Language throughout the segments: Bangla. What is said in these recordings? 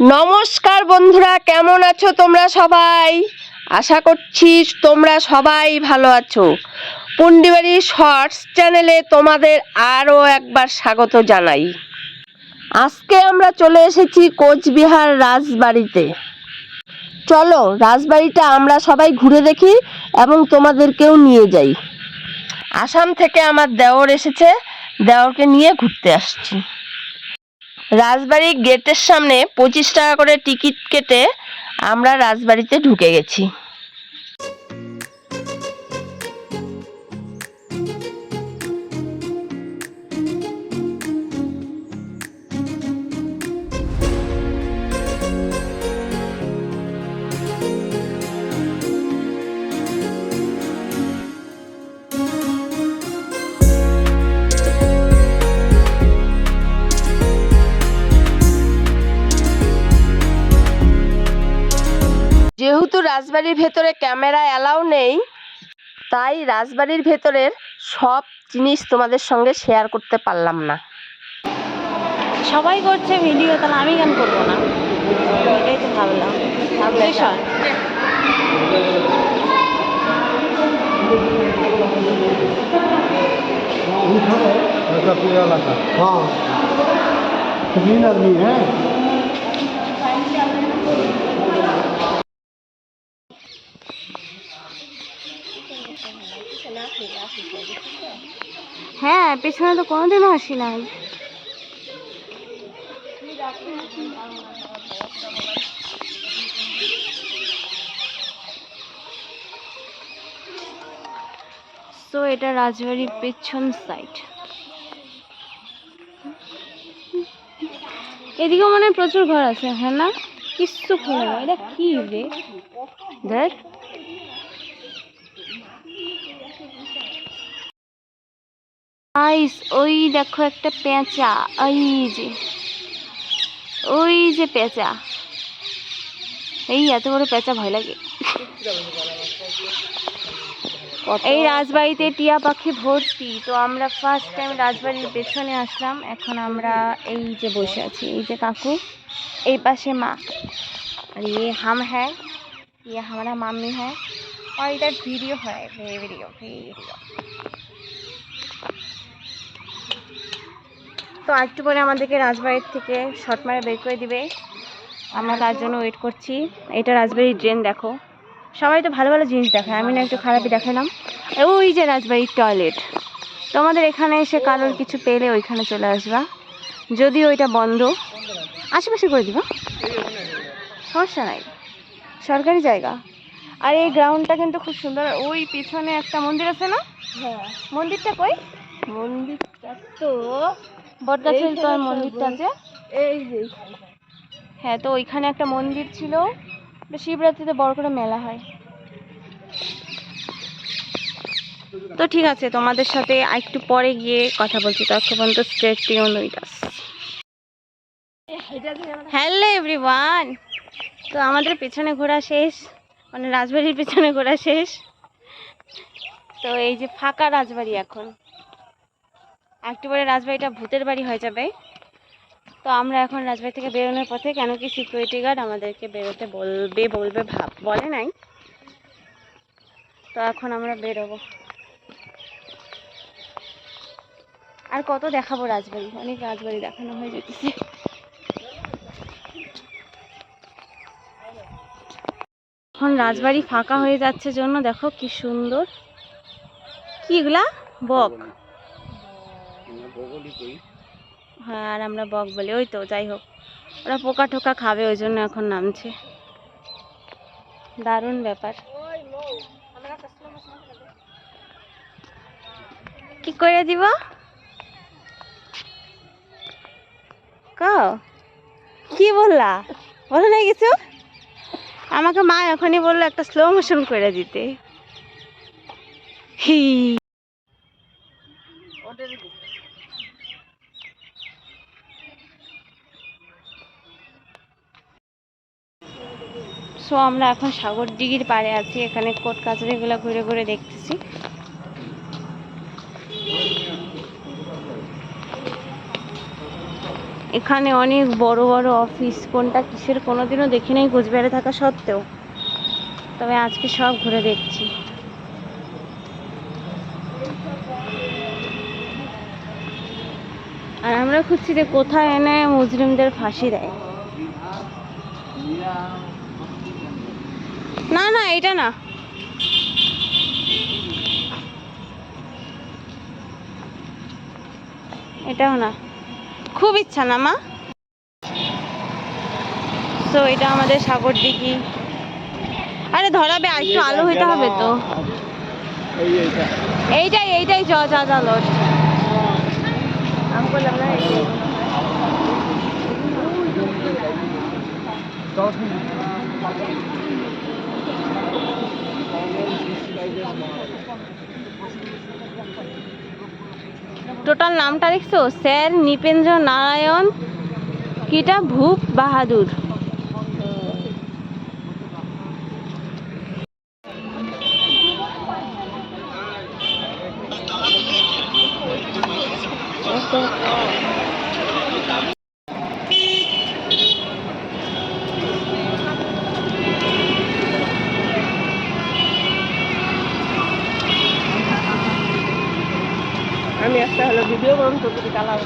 নমস্কার বন্ধুরা, কেমন আছো তোমরা সবাই? আশা করছি তোমরা সবাই ভালো আছো। পুন্ডিবাড়ি শর্টস চ্যানেলে তোমাদের আরও একবার স্বাগত জানাই। আজকে আমরা চলে এসেছি কোচবিহার রাজবাড়িতে। চলো, রাজবাড়িটা আমরা সবাই ঘুরে দেখি এবং তোমাদেরকেও নিয়ে যাই। আসাম থেকে আমার দেওর এসেছে, দেওরকে নিয়ে ঘুরতে আসছি। রাজবাড়ি গেটের সামনে পঁচিশ টাকা করে টিকিট কেটে আমরা রাজবাড়িতে ঢুকে গেছি। যেহেতু রাজবাড়ির ভেতরে ক্যামেরা অ্যালাউ নেই তাই রাজবাড়ির ভেতরের সব জিনিস তোমাদের সঙ্গে শেয়ার করতে পারলাম না। সবাই করছে ভিডিও তাহলে আমি কেন করব না? এটাই তো ভাবলাম। হ্যাঁ পেছনে তো কোনোদিনও আসি নাই। তো এটা রাজবাড়ির পেছন সাইড এদিকে মনে হয় প্রচুর ঘর আছে হ্যাঁ না? কিচ্ছু খোলা এটা কি রে? দেখ আইস ওই দেখো একটা পেঁচা ওই যে ওই যে পেঁচা এই এত বড় পেঁচা ভয় লাগে এই রাজবাড়িতে টিয়া পাখি ভর্তি তো আমরা ফার্স্ট টাইম রাজবাড়ির পেছনে আসলাম এখন আমরা এই যে বসে আছি এই যে কাকু এই পাশে মা আর ये हम है ये हमारा मम्मी है और इधर वीडियो है वीडियो वीडियो তো একটু পরে আমাদেরকে রাজবাড়ির থেকে শর্ট মারে বের করে দিবে। আমরা তার জন্য ওয়েট করছি। এটা রাজবাড়ির ড্রেন দেখো। সবাই তো ভালো ভালো জিনিস দেখায়। আমি না একটু খারাপই দেখালাম ওই যে রাজবাড়ির টয়লেট তোমাদের এখানে এসে কারোর কিছু পেলে ওইখানে চলে আসবা। যদি ওইটা বন্ধ আশেপাশে করে দিবা। সমস্যা নাই। সরকারি জায়গা। আর এই গ্রাউন্ডটা কিন্তু খুব সুন্দর। ওই পিছনে একটা মন্দির আছে না? হ্যাঁ। মন্দিরটা কই? মন্দিরটা তো বটগাছের এইখানে তো আর সব মন্দিরটা আছে? এই যে হ্যাঁ তো ওইখানে একটা মন্দির ছিল। শিবরাত্রিতে বড় করে মেলা হয়। তো ঠিক আছে তোমাদের সাথে একটু পরে গিয়ে কথা বলছি। ততক্ষণ পর্যন্ত stay tuned with us hello everyone তো আমাদের পেছনে ঘোরা শেষ। মানে রাজবাড়ির পেছনে ঘোরা শেষ। তো এই যে ফাঁকা রাজবাড়ি এখন। একটু পরে রাজবাড়িটা ভূতের বাড়ি হয়ে যাবে। তো আমরা এখন রাজবাড়ি থেকে বেরোনোর পথে কেন কি সিকিউরিটি গার্ড আমাদেরকে বেরোতে বলবে বলবে, ভাব, বলে নাই। তো এখন আমরা বেরোবো। আর কত দেখাবো রাজবাড়ি? অনেক রাজবাড়ি দেখানো হয়ে যেতেছে। এখন রাজবাড়ি ফাঁকা হয়ে যাচ্ছে জন্য দেখো কি সুন্দর। কি এগুলা? বক। হ্যাঁ আর আমরা বক বলি ওই তো যাই হোক। ওরা পোকা টোকা খাবে ওই জন্য এখন নামছে। দারুণ ব্যাপার। কি করে দিব? কও কি বললা? বলো না কিছু? আমাকে মা এখনই বলল একটা স্লো মোশন করে দিতে। হি। সো আমরা এখন সাগর দিঘির পাড়ে আছি, এখানে কোট কাছারিগুলো ঘুরে ঘুরে দেখতেছি। এখানে অনেক বড় বড় অফিস কোনটা কিসের কোনোদিনও দেখি নাই, কোচবিহারে থাকা সত্ত্বেও। তবে আজকে সব ঘুরে দেখছি। আর আমরা খুঁজছি যে কোথায় এনে মুসলিমদের ফাঁসি দেয়। না না এটা না। এটাও না। খুব ইচ্ছা না মা। তো এটা আমাদের সাগর দিঘি। আরে ধরাবে আর একটু আলো হইতে হবে তো। এইটাই এইটাই জ যা যা লট আমি বললাম না এইটাই। টোটাল নামটা দেখছ স্যার নিপেন্দ্র নারায়ণ কিটা ভূপ বাহাদুর। করুন যদি কালার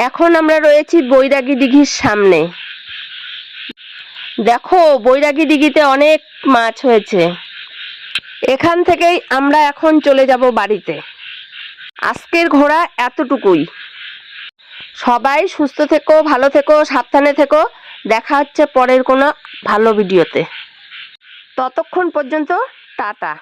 এখন আমরা রয়েছি বৈরাগী দিঘির সামনে। দেখো, বৈরাগী দিঘিতে অনেক মাছ হয়েছে। এখান থেকেই আমরা এখন চলে যাব বাড়িতে। আজকের ঘোড়া এতটুকুই। সবাই সুস্থ থেকো, ভালো থেকো, সাবধানে থেকো। দেখা হচ্ছে পরের কোনো ভালো ভিডিওতে। ততক্ষণ পর্যন্ত টাটা।